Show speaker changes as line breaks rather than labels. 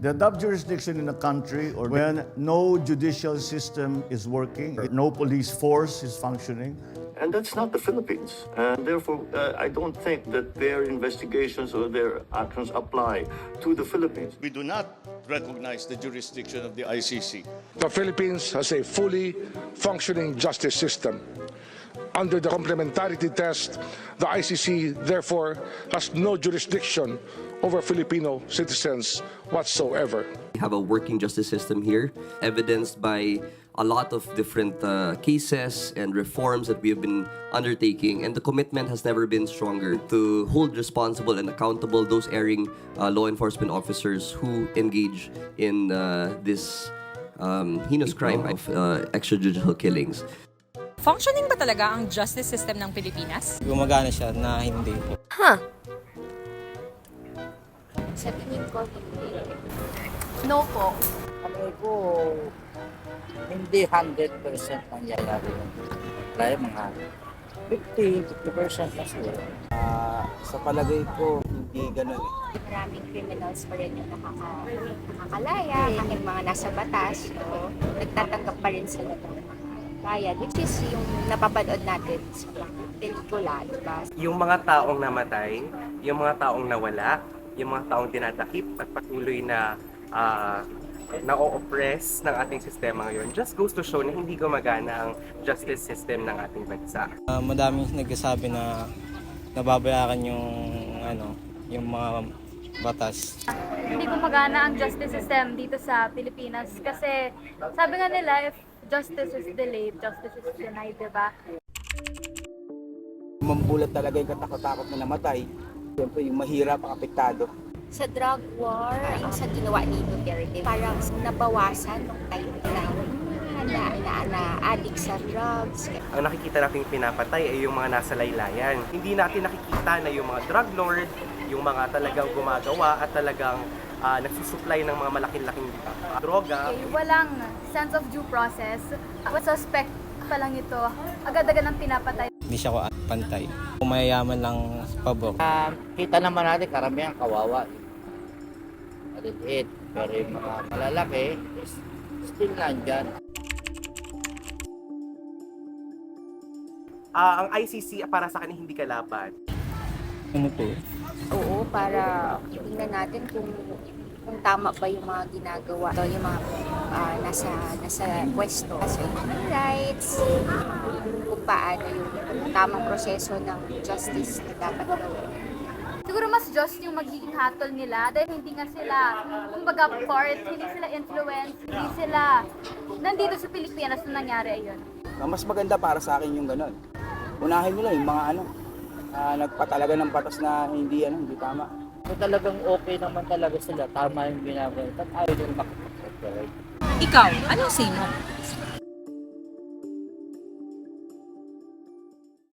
The adopt jurisdiction in a country or when no judicial system is working, no police force is functioning,
And that's not the Philippines. And therefore, uh, I don't think that their investigations or their actions apply to the Philippines.
we do not recognize the jurisdiction of the ICC.
The Philippines has a fully functioning justice system. Under the complementarity test, the ICC therefore has no jurisdiction over Filipino citizens whatsoever.
We have a working justice system here, evidenced by a lot of different uh, cases and reforms that we have been undertaking, and the commitment has never been stronger to hold responsible and accountable those erring uh, law enforcement officers who engage in uh, this um, heinous crime of uh, extrajudicial killings.
Functioning ba talaga ang justice system ng Pilipinas?
gumagana siya na hindi.
Sa tingin ko, hindi. No po.
Palagay ko, hindi 100% nangyayari yung crime, mga 50, 50% na siguro.
Ah, sa palagay ko, hindi ganun. eh.
Maraming criminals pa rin yung nakaka, nakakalaya, kahit mga nasa batas, no? nagtatanggap pa rin sila ng mga bayad, which is yung napapanood natin sa mga pelikula, di ba?
yung mga taong namatay, yung mga taong nawala, yung mga taong dinadakip at patuloy na ah, na-oppress ng ating sistema ngayon just goes to show na hindi gumagana ang justice system ng ating bansa.
Ah, madaming nagsasabi na nababayaran yung ano, yung mga batas.
hindi gumagana ang justice system dito sa Pilipinas kasi sabi nga nila if justice is delayed, justice is denied, di ba?
Mambulat talaga yung katakot-takot na namatay. Siyempre, yung mahirap ang apektado.
Sa drug war, yung sa ginawa ni Duterte, parang nabawasan nung time na na, na, na addict sa drugs.
Ang nakikita nating pinapatay ay yung mga nasa laylayan. Hindi natin nakikita na yung mga drug lord, yung mga talagang gumagawa at talagang ah, nagsusupply ng mga malaking-laking droga.
Okay, walang sense of due process. What suspect pa lang ito, agad-agad ang pinapatay.
Hindi siya ko pantay. Kung mayayaman lang sa pabor.
Ah, kita naman natin, karamihan kawawa. Maliliit. Pero yung mga malalaki, is still nandyan.
Ah, ang ICC para sa akin hindi kalaban.
Ano to?
Oo, para tingnan natin kung kung tama ba yung mga ginagawa o yung mga ah, nasa nasa pwesto sa human rights kung paano yung tamang proseso ng justice na dapat gawin.
Siguro mas just yung magiging hatol nila dahil hindi nga sila, kumbaga part, hindi sila influence, hindi sila nandito sa Pilipinas nung nangyari ayun.
Na mas maganda para sa akin yung ganun. Unahin nila yung mga ano, ah, nagpatalaga ng patas na hindi ano, hindi tama. Kung talagang okay naman talaga sila, tama yung ginagawa, at ayaw yung makapag
Ikaw, anong say mo?